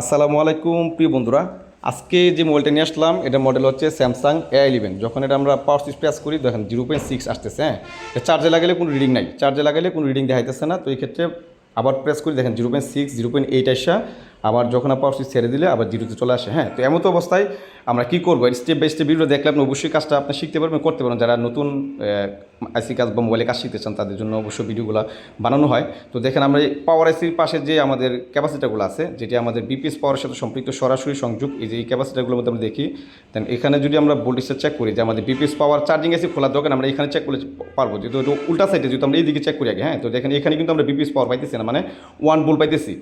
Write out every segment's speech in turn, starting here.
আসসালামু আলাইকুম, প্রিয় বন্ধুরা। আজকে যে মোবাইলটা নিয়ে আসলাম, এটা মডেল হচ্ছে স্যামসাং এ ইলেভেন যখন এটা আমরা পাওয়ার সুইচ প্রেস করি, দেখেন জিরো পয়েন্ট সিক্স আসতেছে হ্যাঁ? চার্জে লাগালে কোনো রিডিং নাই। চার্জে লাগালে কোনো রিডিং দেখাইতেছে না। তো এই ক্ষেত্রে আবার প্রেস করি, দেখেন zero point six zero point eight আসা। আবার যখন পাওয়ার সুইচ ছেড়ে দিলে আবার জিরোতে চলে আসে। হ্যাঁ তো এমন অবস্থায় আমরা কী করব? স্টেপ বাই স্টেপ ভিডিও দেখলে আপনি অবশ্যই কাজটা আপনি শিখতে পারবেন, করতে পারবেন। যারা নতুন আইসি কাজ বা মোবাইলে কাজ শিখতে চান, তাদের জন্য অবশ্যই ভিডিওগুলো বানানো হয়। তো দেখেন আমরা এই পাওয়ার আইসির পাশে যে আমাদের ক্যাপাসিটারগুলো আছে, যেটি আমাদের বিপিএস পাওয়ারের সাথে সম্পৃক্ত সরাসরি সংযোগ, এই যে এই ক্যাপাসিটারগুলোর মধ্যে আমরা দেখি দেন এখানে যদি আমরা ভোল্টেজটা চেক করি যে আমাদের বিপিএস পাওয়ার চার্জিং এসে খোলার দরকার, আমরা এখানে চেক করলে পারব। যেহেতু উল্টা সাইডে যেহেতু আমরা এইদিকে চেক করি আগে হ্যাঁ তো দেখেন এখানে কিন্তু আমরা বিপিএস পাওয়ার পাইতেছি না মানে ওয়ান বোল্ট পাইতেছি।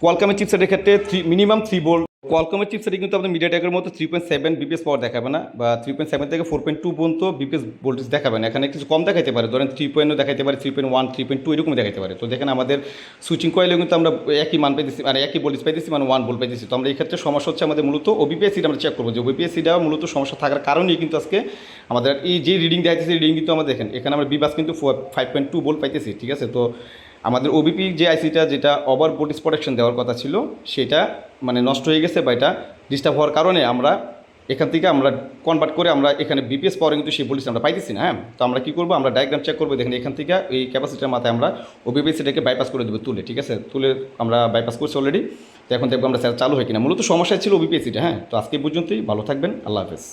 কোয়ালকামের চিপসেটের ক্ষেত্রে থ্রি মিনিমাম থ্রি বোল্ট কোয়ালকামের চিপসেটে কিন্তু আপনার মিডিয়াটেকের মতো three point seven BPS power দেখাবে না, বা থ্রি পয়েন্ট সেভেন থেকে ফোর পয়েন্ট টু পর্যন্ত বিপিএস ভোল্টেজ দেখাবে না। এখানে কিছু কম দেখাইতে পারে, ধরেন থ্রি পয়েন্টও দেখাইতে পারে three point one three point two এরকম দেখাইতে পারে। তো দেখেন আমাদের সুইচিং কয়েলেও কিন্তু আমরা একই মান পাইতেছি মানে একই ভোল্টেজ পাইতেছি মানে ওয়ান ভোল্ট পাইতেছি। তো আমরা এই ক্ষেত্রে সমস্যা হচ্ছে আমাদের মূলত ওবিপিএসিটা আমরা চেক করব, যে ওবিপিএসিটা মূলত সমস্যা থাকার কারণেই কিন্তু আজকে আমাদের এই যে রিডিং দেখাইতেছি রিডিং কিন্তু আমরা দেখেন। এখানে আমরা বিবাস কিন্তু ফাইভ পয়েন্ট টু ভোল্ট পাইতেছি, ঠিক আছে? তো আমাদের ওবিপি যে আইসিটা যেটা ওভার ভোল্টেজ প্রোটেকশন দেওয়ার কথা ছিল, সেটা মানে নষ্ট হয়ে গেছে বা এটা ডিস্টার্ব হওয়ার কারণে আমরা এখান থেকে আমরা কনভার্ট করে আমরা এখানে বিপিএস পাওয়ার কিন্তু সেই ভোল্টেজ আমরা পাইতেছি না হ্যাঁ? তো আমরা কী করব? আমরা ডায়াগ্রাম চেক করব, দেখেন এখান থেকে এই ক্যাপাসিটির মাথায় আমরা ওবিপিএসিটাকে বাইপাস করে দেবো তুলে, ঠিক আছে? তুলে আমরা বাইপাস করছি অলরেডি তো এখন দেখব আমরা চালু হয় কিনা। মূলত সমস্যা ছিল ওবিপিএসিটা হ্যাঁ? তো আজকে পর্যন্তই, ভালো থাকবেন, আল্লাহ হাফেজ।